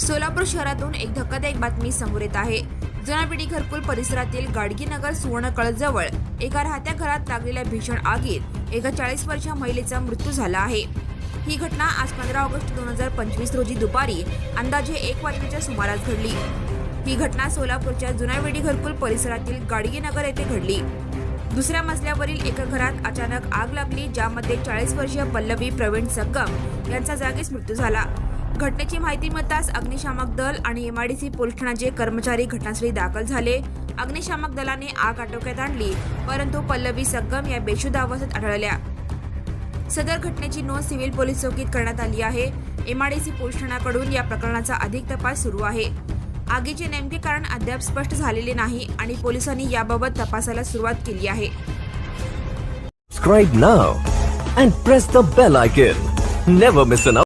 सोलापूर शहरातून एक धक्कादायक बातमी समोर येत आहे. जुना पिढी घरकुल परिसरातील गाडगीनगर सुवर्णकळजवळ एका राहत्या घरात लागलेल्या भीषण आगीत एका चाळीस वर्षीय महिलेचा मृत्यू झाला आहे. ही घटना आज पंधरा ऑगस्ट दोन हजार पंचवीस रोजी दुपारी अंदाजे एक वाजण्याच्या सुमारास घडली. ही घटना सोलापूरच्या जुनावेडी घरकुल परिसरातील गाडगीनगर येथे घडली. दुसऱ्या मजल्यावरील एका घरात अचानक आग लागली ज्यामध्ये चाळीस वर्षीय पल्लवी प्रवीण सक्कम यांचा जागीच मृत्यू झाला. घटनेची माहिती मिळताच अग्निशामक दल आणि एमआयडीसी पोलीस ठाण्याचे कर्मचारी घटनास्थळी दाखल झाले. अग्निशामक दलाने आग आटोक्यात आणली परंतु पल्लवी सगम या बेशुद्ध अवस्थेत आढळल्या. सदर घटनेची नोंद सिव्हिल पोलीस चौकीत करण्यात आली आहे. एमआयडीसी पोलीस ठाण्याकडून या प्रकरणाचा अधिक तपास सुरू आहे. आगीचे नेमके कारण अद्याप स्पष्ट झालेले नाही आणि पोलिसांनी याबाबत तपासाला सुरुवात केली आहे. Subscribe now and press the bell icon. Never miss an